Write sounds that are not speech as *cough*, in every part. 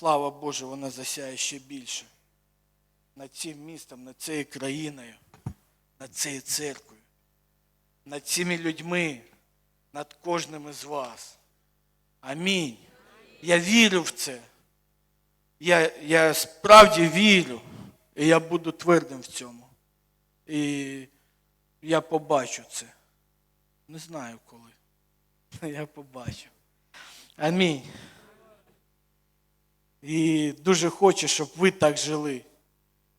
слава Божа, вона засяє ще більше. Над цим містом, над цією країною, над цією церквою, над цими людьми, над кожним із вас. Амінь. Я вірю в це. Я, я справді вірю, і я буду твердим в цьому. І я побачу це. Не знаю коли. *laughs* Я побачу. Амінь. І дуже хочу, щоб ви так жили,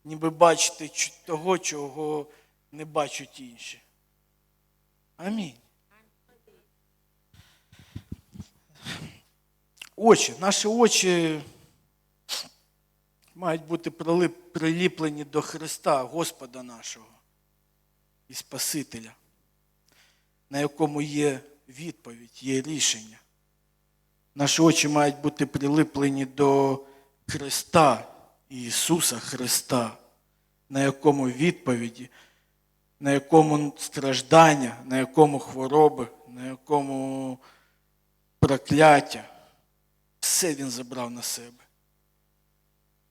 ніби бачите того, чого не бачать інші. Амінь. Очі, наші очі мають бути приліплені до Христа, Господа нашого і Спасителя, на якому є відповідь, є рішення. Наші очі мають бути прилиплені до Христа, Ісуса Христа, на якому відповіді, на якому страждання, на якому хвороби, на якому прокляття. Все Він забрав на себе.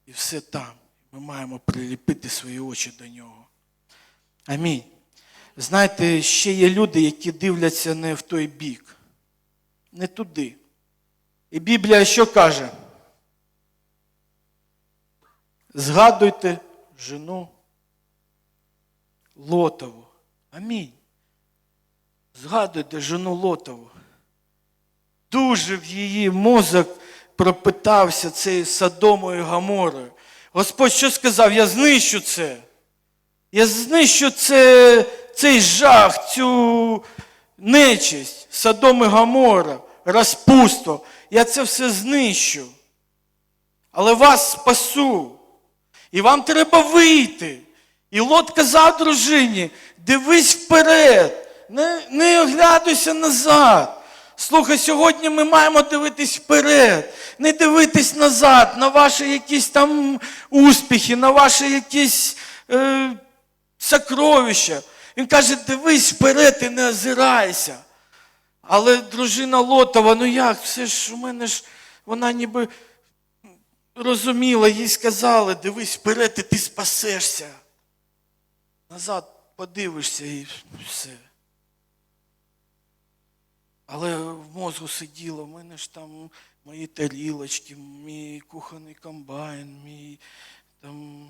І все там. Ми маємо приліпити свої очі до нього. Амінь. Знаєте, ще є люди, які дивляться не в той бік, не туди. І Біблія що каже? Згадуйте жену Лотову. Амінь. Згадуйте жену Лотову. Дуже в її мозок пропитався цією Содомою і Гаморою. Господь що сказав? Я знищу це. Я знищу це, цей жах, цю нечисть, Содом і Гамора, розпусто. Я це все знищу. Але вас спасу. І вам треба вийти. І Лот казав дружині, дивись вперед, не, не оглядуйся назад. Слухай, сьогодні ми маємо дивитись вперед, не дивитись назад на ваші якісь там успіхи, на ваші якісь е, сокровища. Він каже, дивись вперед і не озирайся. Але дружина Лотова, ну як, все ж у мене ж вона ніби розуміла, їй сказали, дивись вперед, і ти спасешся. Назад подивишся і все. Але в мозку сиділо, в мене ж там мої тарілочки, мій кухонний комбайн, мій там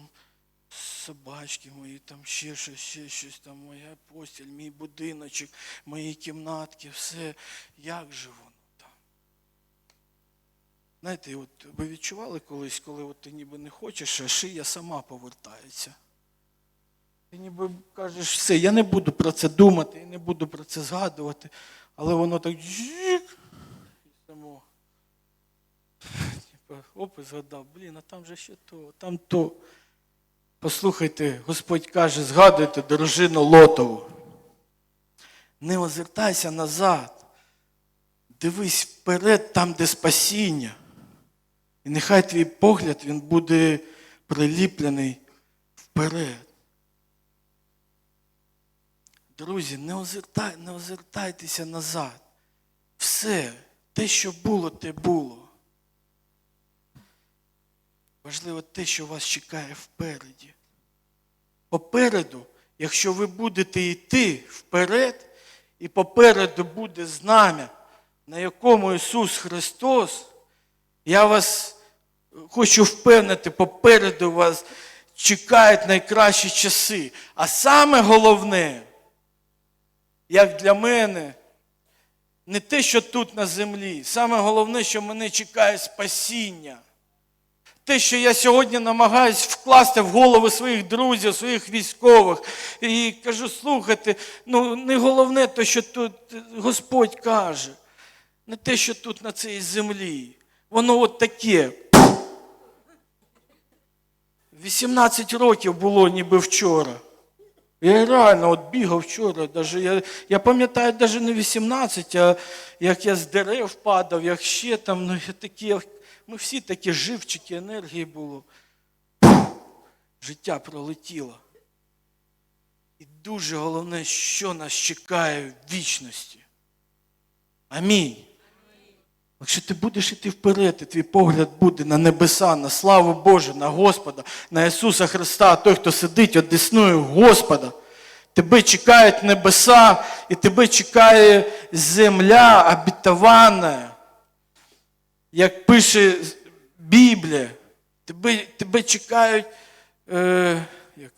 собачки мої, там ще щось, ще щось, там моя постіль, мій будиночок, мої кімнатки, все. Як же воно там? Знаєте, от ви відчували колись, коли от ти ніби не хочеш, а шия сама повертається. Ти ніби кажеш, все, я не буду про це думати, я не буду про це згадувати, але воно так і само. Оп, і згадав, блін, а там же ще то, там то. Послухайте, Господь каже, згадуйте дружину Лотову. Не озертайся назад. Дивись вперед, там, де спасіння. І нехай твій погляд він буде приліплений вперед. Друзі, не, озертай, не озертайтеся назад. Все, те, що було, те було. Важливо те, що вас чекає впереді. Попереду, якщо ви будете йти вперед, і попереду буде знам'я, на якому Ісус Христос, я вас хочу впевнити, попереду вас чекають найкращі часи. А саме головне, як для мене, не те, що тут на землі. Саме головне, що мене чекає спасіння. Те, що я сьогодні намагаюсь вкласти в голови своїх друзів, своїх військових. І кажу, слухайте, ну не головне те, що тут Господь каже, не те, що тут на цій землі. Воно от таке. 18 років було ніби вчора. Я реально от бігав вчора. Даже, я, я пам'ятаю навіть не 18, а як я з дерев падав, як ще там, ну я такі, ми всі такі живчики, енергії було. Життя пролетіло. І дуже головне, що нас чекає в вічності. Амінь. Якщо ти будеш іти вперед, і твій погляд буде на небеса, на славу Божу, на Господа, на Ісуса Христа, той, хто сидить одесною Господа. Тебе чекають небеса, і тебе чекає земля обітована. Як пише Біблія, тебе, тебе чекають е, як,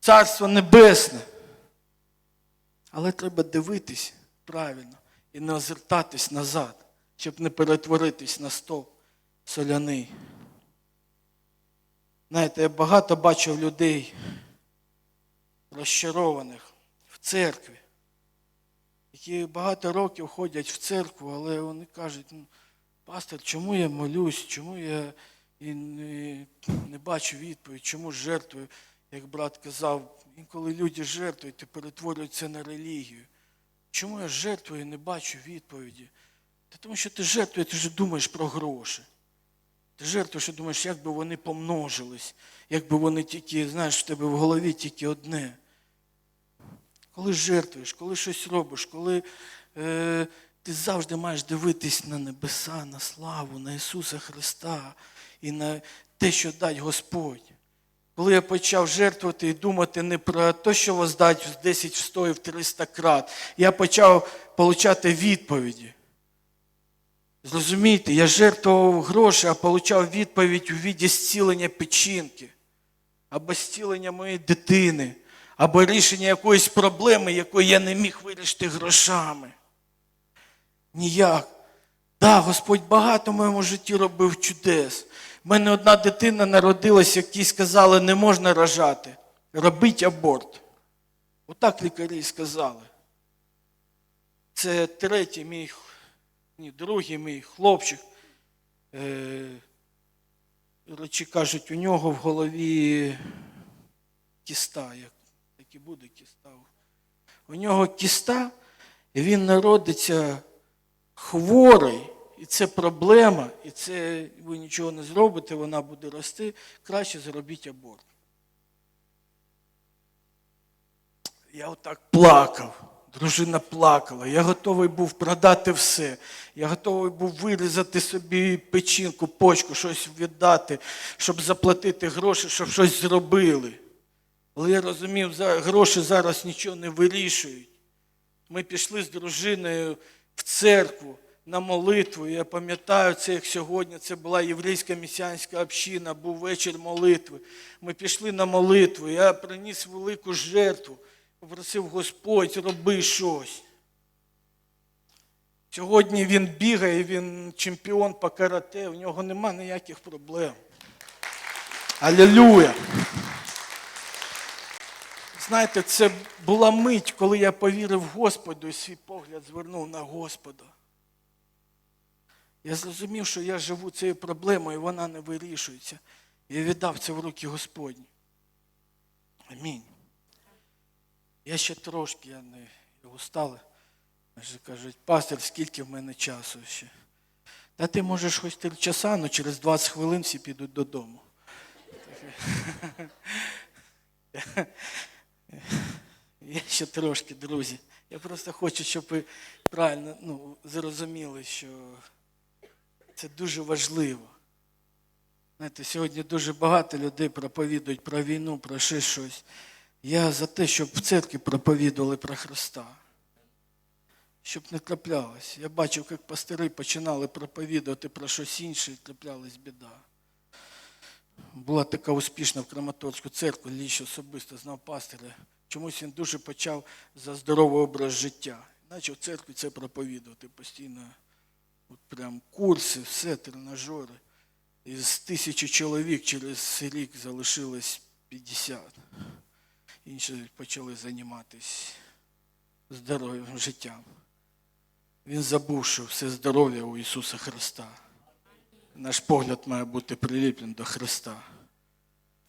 Царство Небесне. Але треба дивитись правильно і не озертатись назад, щоб не перетворитись на стовп соляний. Знаєте, я багато бачив людей розчарованих в церкві, які багато років ходять в церкву, але вони кажуть, ну, пастор, чому я молюсь, чому я і не, не бачу відповідь, чому жертвую, як брат казав, інколи люди жертвують і перетворюються на релігію. Чому я жертвую і не бачу відповіді? Та тому що ти жертвуєш, ти вже думаєш про гроші. Ти жертвуєш і думаєш, як би вони помножились, як би вони тільки, знаєш, в тебе в голові тільки одне. Коли жертвуєш, коли щось робиш, коли е, ти завжди маєш дивитись на небеса, на славу, на Ісуса Христа і на те, що дасть Господь. Коли я почав жертвувати і думати не про те, що воздать в 10, в 100 і в 300 крат, я почав отримати відповіді. Зрозумійте, я жертвував гроші, а отримав відповідь у віді зцілення печінки, або зцілення моєї дитини, або рішення якоїсь проблеми, якої я не міг вирішити грошами. Ніяк. Да, Господь багато в моєму житті робив чудес. У мене одна дитина народилась, якій сказали, не можна рожати. Робіть аборт. Отак лікарі сказали. Це третій мій, ні, другий мій хлопчик. Е, речі кажуть, у нього в голові кіста, як і буде кіста. У нього кіста, і він народиться хворий, і це проблема, і це ви нічого не зробите, вона буде рости, краще зробіть аборт. Я отак плакав. Дружина плакала. Я готовий був продати все. Я готовий був вирізати собі печінку, почку, щось віддати, щоб заплатити гроші, щоб щось зробили. Але я розумів, гроші зараз нічого не вирішують. Ми пішли з дружиною в церкву на молитву. Я пам'ятаю це, як сьогодні. Це була єврейська місіанська община, був вечір молитви. Ми пішли на молитву. Я приніс велику жертву, попросив Господь, роби щось. Сьогодні він бігає, він чемпіон по карате, у нього нема ніяких проблем. Алілюя! Знаєте, це була мить, коли я повірив Господу і свій погляд звернув на Господа. Я зрозумів, що я живу цією проблемою, і вона не вирішується. Я віддав це в руки Господні. Амінь. Я ще трошки, я не устали. Вже кажуть, пастор, скільки в мене часу ще? Та ти можеш хоч три часа, але через 20 хвилин всі підуть додому. Я ще трошки, друзі. Я просто хочу, щоб ви правильно ну, зрозуміли, що це дуже важливо. Знаєте, сьогодні дуже багато людей проповідують про війну, про ще щось. Я за те, щоб в церкві проповідували про Христа. Щоб не траплялось. Я бачив, як пастири починали проповідувати про щось інше, і траплялась біда. Була така успішна в Краматорську церкву, Ліч особисто знав пастиря. Чомусь він дуже почав за здоровий образ життя. Наче в церкві це проповідувати постійно. От прям курси, все, тренажери. Із тисячі чоловік через рік залишилось 50. Інші почали займатися здоров'ям життям. Він забув, що все здоров'я у Ісуса Христа. Наш погляд має бути приліплений до Христа.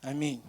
Амінь.